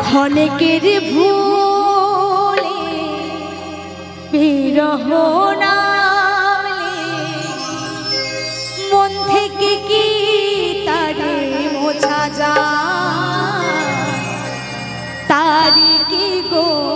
ক্ষণেকের ভুলে বিরহ নামলে মন থেকে কি তারে মোছা যা তারি কি গো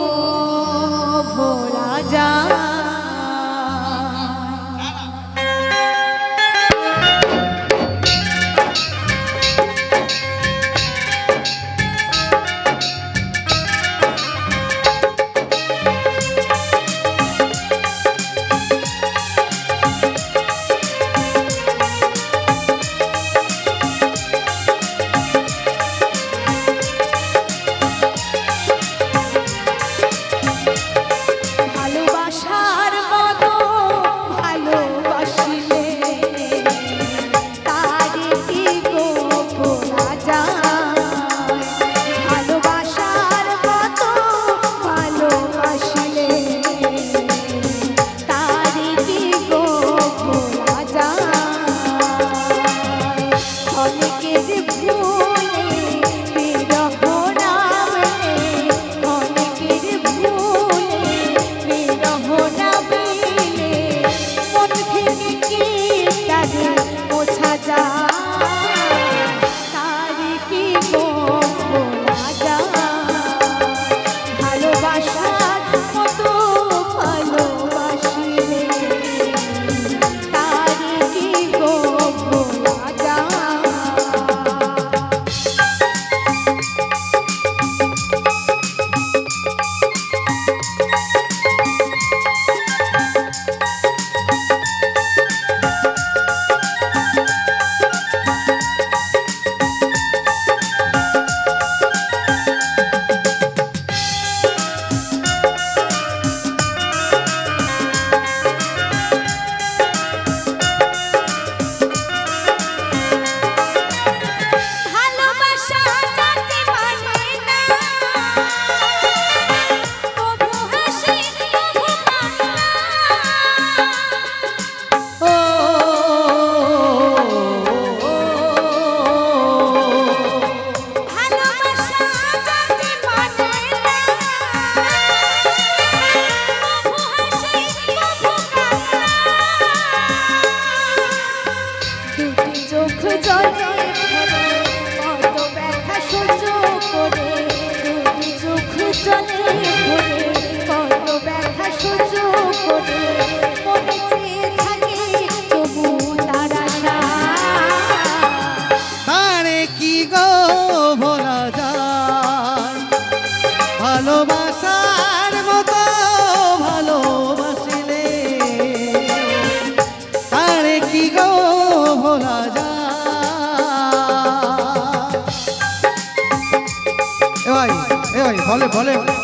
ભલે ભલે.